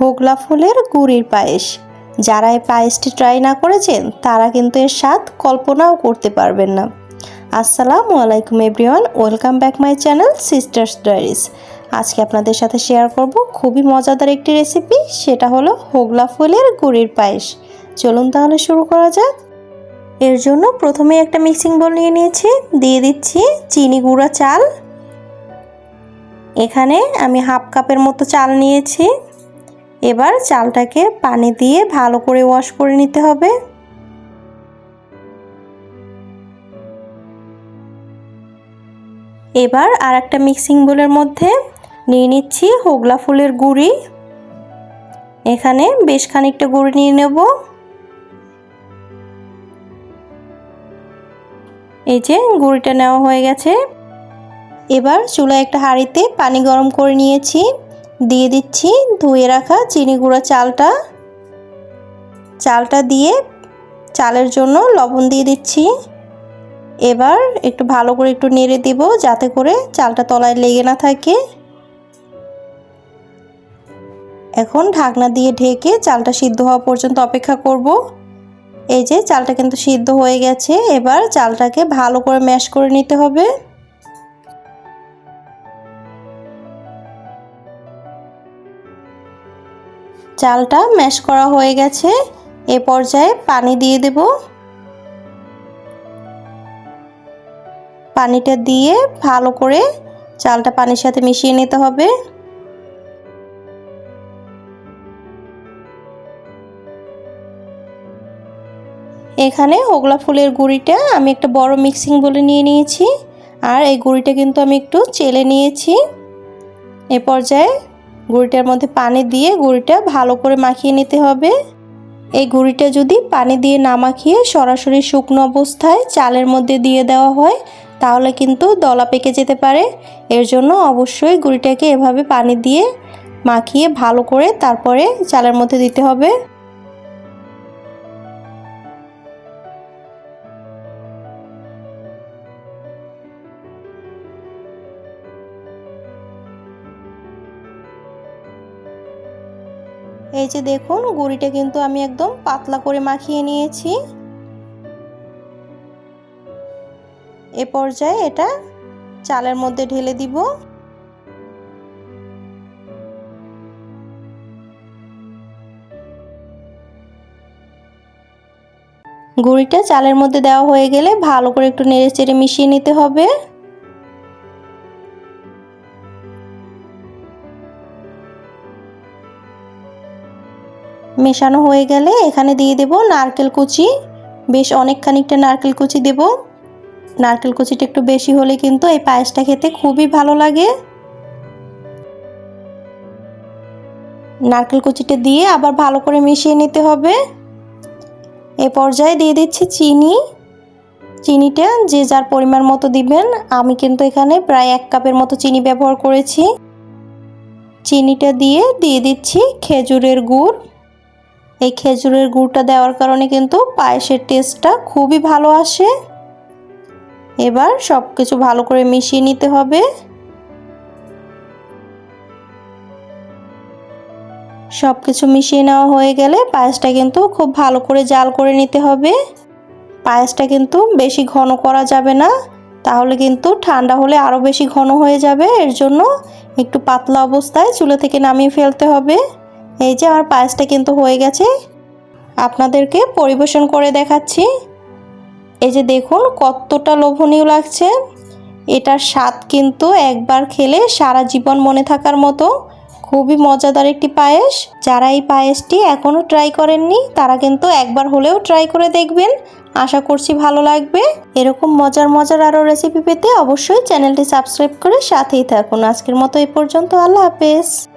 হোগলা ফুলের গুড়ির পায়েস। যারা এই পায়েসটি ট্রাই না করেছেন, তারা কিন্তু এর স্বাদ কল্পনাও করতে পারবেন না। আসসালামু আলাইকুম everyone, welcome back my channel sisters diaries আজকে আপনাদের সাথে শেয়ার করব খুবই মজাদার একটি রেসিপি, সেটা হলো হোগলা ফুলের গুড়ির পায়েস। চলুন তাহলে শুরু করা যাক। এর জন্য প্রথমে একটা মিক্সিং বোল নিয়ে নিয়েছি, দিয়ে দিচ্ছি চিনি গুঁড়া চাল। এখানে আমি হাফ কাপের মতো চাল নিয়েছি। এবার চালটাকে পানি দিয়ে ভালো করে ওয়াশ করে নিতে হবে। এবার আর একটা মিক্সিং বোলের মধ্যে নিয়ে নিচ্ছি হোগলা ফুলের গুঁড়ি। এখানে বেশ খানিকটা গুঁড়ি নিয়ে নেব। এই যে গুঁড়িটা নেওয়া হয়ে গেছে। এবার চুলায় একটা হাঁড়িতে পানি গরম করে নিয়েছি। দিয়ে দিচ্ছি, ধুয়ে রাখা চিনি গুঁড়া চালটা। চালটা দিয়ে চালের জন্য লবণ দিয়ে দিচ্ছি। এবার একটু ভালো করে একটু নেড়ে দিব, যাতে করে চালটা তলায় লেগে না থাকে। এখন ঢাকনা দিয়ে ঢেকে চালটা সিদ্ধ হওয়া পর্যন্ত অপেক্ষা করব। এই যে চালটা কিন্তু সিদ্ধ হয়ে গেছে, এবার চালটাকে ভালো করে ম্যাশ করে নিতে হবে। চালটা ম্যাশ করা হয়ে গেছে। এ পর্যায়ে পানি দিয়ে দেব। পানিটা দিয়ে ভালো করে চালটা পানির সাথে মিশিয়ে নিতে হবে। এখানে হোগলা ফুলের গুঁড়িটা আমি একটা বড় মিক্সিং বলে নিয়ে নিয়েছি। আর এই গুঁড়িটা কিন্তু আমি একটু চেলে নিয়েছি। এ পর্যায়ে গুঁড়িটার মধ্যে পানি দিয়ে গুঁড়িটা ভালো করে মাখিয়ে নিতে হবে। এই গুঁড়িটা যদি পানি দিয়ে না মাখিয়ে সরাসরি শুকনো অবস্থায় চালের মধ্যে দিয়ে দেওয়া হয়, তাহলে কিন্তু দলা পেকে যেতে পারে। এর জন্য অবশ্যই গুঁড়িটাকে এভাবে পানি দিয়ে মাখিয়ে ভালো করে তারপরে চালের মধ্যে দিতে হবে। এই যে দেখুন, গুঁড়িটা কিন্তু আমি একদম পাতলা করে মাখিয়ে নিয়েছি। এ পর্যায়ে এটা চালের মধ্যে ঢেলে দিব। গুঁড়িটা চালের মধ্যে দেওয়া হয়ে গেলে ভালো করে একটু নেড়ে চেড়ে মিশিয়ে নিতে হবে। মেশানো হয়ে গেলে এখানে দিয়ে দেব নারকেল কুচি। বেশ অনেক খানিকটা নারকেল কুচি দেব। নারকেল কুচিটা একটু বেশি হলে কিন্তু এই পায়েসটা খেতে খুবই ভালো লাগে। নারকেল কুচিটা দিয়ে আবার ভালো করে মিশিয়ে নিতে হবে। এ পর্যায়ে দিয়ে দিচ্ছি চিনি। চিনিটা যে যার পরিমাণ মতো দিবেন। আমি কিন্তু এখানে প্রায় এক কাপের মতো চিনি ব্যবহার করেছি। চিনিটা দিয়ে দিয়ে দিচ্ছি খেজুরের গুড়। এই খেজুরের গুড়টা দেওয়ার কারণে কিন্তু পায়েসের টেস্টটা খুবই ভালো আসে। এবার সব কিছু ভালো করে মিশিয়ে নিতে হবে। সব কিছু মিশিয়ে নেওয়া হয়ে গেলে পায়েসটা কিন্তু খুব ভালো করে জাল করে নিতে হবে। পায়েসটা কিন্তু বেশি ঘন করা যাবে না, তাহলে কিন্তু ঠান্ডা হলে আরও বেশি ঘন হয়ে যাবে। এর জন্য একটু পাতলা অবস্থায় চুলো থেকে নামিয়ে ফেলতে হবে। এই যে আমার পায়েসটা কিন্তু হয়ে গেছে। আপনাদেরকে পরিবেশন করে দেখাচ্ছি। এই যে দেখুন, কতটা লোভনীয় লাগছে। এটার স্বাদ কিন্তু একবার খেলে সারা জীবন মনে থাকার মতো। খুবই মজাদার একটি পায়েস। যারা এই পায়েসটি এখনও ট্রাই করেননি, তারা কিন্তু একবার হলেও ট্রাই করে দেখবেন। আশা করছি ভালো লাগবে। এরকম মজার মজার আরও রেসিপি পেতে অবশ্যই চ্যানেলটি সাবস্ক্রাইব করে সাথেই থাকুন। আজকের মতো এই পর্যন্ত। আল্লাহ হাফেজ।